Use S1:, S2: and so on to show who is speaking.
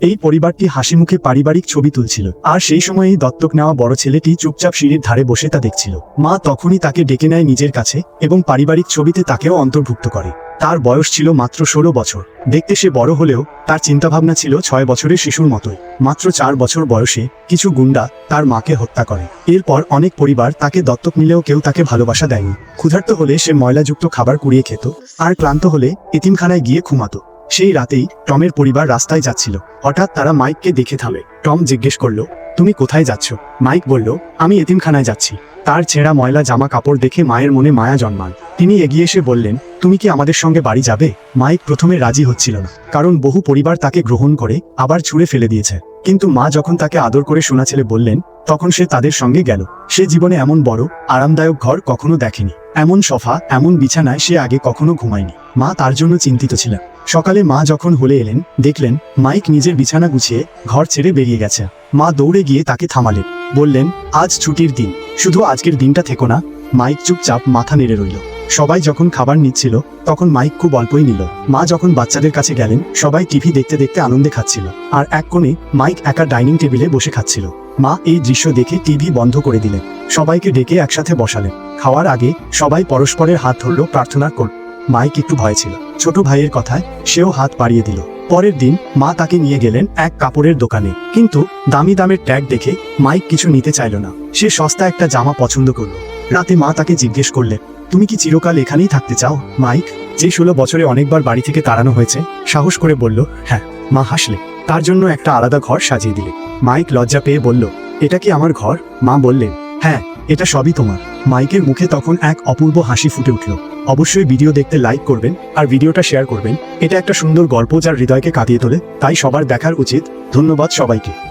S1: এই পরিবারটি হাসি মুখে পারিবারিক ছবি তুলছিল। আর সেই সময়েই দত্তক নেওয়া বড় ছেলেটি চুপচাপ সিঁড়ির ধারে বসে তা দেখছিল। মা তখনই তাকে ডেকে নেয় নিজের কাছে এবং পারিবারিক ছবিতে তাকেও অন্তর্ভুক্ত করে। তার বয়স ছিল মাত্র ষোলো বছর। দেখতে সে বড় হলেও তার চিন্তাভাবনা ছিল ছয় বছরের শিশুর মতোই। মাত্র চার বছর বয়সে কিছু গুন্ডা তার মাকে হত্যা করে। এরপর অনেক পরিবার তাকে দত্তক নিলেও কেউ তাকে ভালোবাসা দেয়নি। ক্ষুধার্ত হলে সে ময়লাযুক্ত খাবার কুড়িয়ে খেত আর ক্লান্ত হলে এতিমখানায় গিয়ে ঘুমাতো। সেই রাতেই টমের পরিবার রাস্তায় যাচ্ছিল। হঠাৎ তারা মাইককে দেখে থামে। টম জিজ্ঞেস করল, তুমি কোথায় যাচ্ছ? মাইক বলল, আমি এতিমখানায় যাচ্ছি। তার ছেঁড়া ময়লা জামা কাপড় দেখে মায়ের মনে মায়া জন্মান তিনি এগিয়ে এসে বললেন, তুমি কি আমাদের সঙ্গে বাড়ি যাবে? মাইক প্রথমে রাজি হচ্ছিল না, কারণ বহু পরিবার তাকে গ্রহণ করে আবার ছুঁড়ে ফেলে দিয়েছে। কিন্তু মা যখন তাকে আদর করে শোনা ছেলে বললেন, তখন সে তাদের সঙ্গে গেল। সে জীবনে এমন বড়, আরামদায়ক ঘর কখনো দেখেনি। এমন সফা, এমন বিছানায় সে আগে কখনো ঘুমায়নি। মা তার জন্য চিন্তিত ছিলেন। সকালে মা যখন হলে এলেন, দেখলেন মাইক নিজের বিছানা গুছিয়ে ঘর ছেড়ে বেরিয়ে গেছে। মা দৌড়ে গিয়ে তাকে থামালেন। বললেন, আজ ছুটির দিন। শুধু আজকের দিনটা থেকো না। মাইক চুপচাপ মাথা নেড়ে রইল। সবাই যখন খাবার নিচ্ছিল, তখন মাইক খুব অল্পই নিল। মা যখন বাচ্চাদের কাছে গেলেন, সবাই টিভি দেখতে দেখতে আনন্দে খাচ্ছিল। আর এক কোণে মাইক একা ডাইনিং টেবিলে বসে খাচ্ছিল। মা এই দৃশ্য দেখে টিভি বন্ধ করে দিলেন। সবাইকে ডেকে একসাথে বসালেন। খাওয়ার আগে সবাই পরস্পরের হাত ধরল প্রার্থনা করল মাইক একটু ভয় ছিল। ছোট ভাইয়ের কথায় সেও হাত বাড়িয়ে দিল। পরের দিন মা তাকে নিয়ে গেলেন এক কাপড়ের দোকানে। কিন্তু দামি দামের ট্যাগ দেখে মাইক কিছু নিতে চাইল না। সে সস্তা একটা জামা পছন্দ করল। রাতে মা তাকে জিজ্ঞেস করলেন, তুমি কি চিরকাল এখানেই থাকতে চাও, মাইক? যে ষোলো বছরে অনেকবার বাড়ি থেকে তাড়ানো হয়েছে, সাহস করে বলল হ্যাঁ। মা হাসলে। তার জন্য একটা আলাদা ঘর সাজিয়ে দিলে। মাইক লজ্জা পেয়ে বলল, এটা কি আমার ঘর? মা বললেন হ্যাঁ। এটা সবই তোমার। মাইকের মুখে তখন এক অপূর্ব হাসি ফুটে উঠল। অবশ্যই ভিডিও দেখতে লাইক করবেন আর ভিডিওটা শেয়ার করবেন। এটা একটা সুন্দর গল্প যার হৃদয়কে কাঁদিয়ে তোলে, তাই সবার দেখার উচিত। ধন্যবাদ সবাইকে।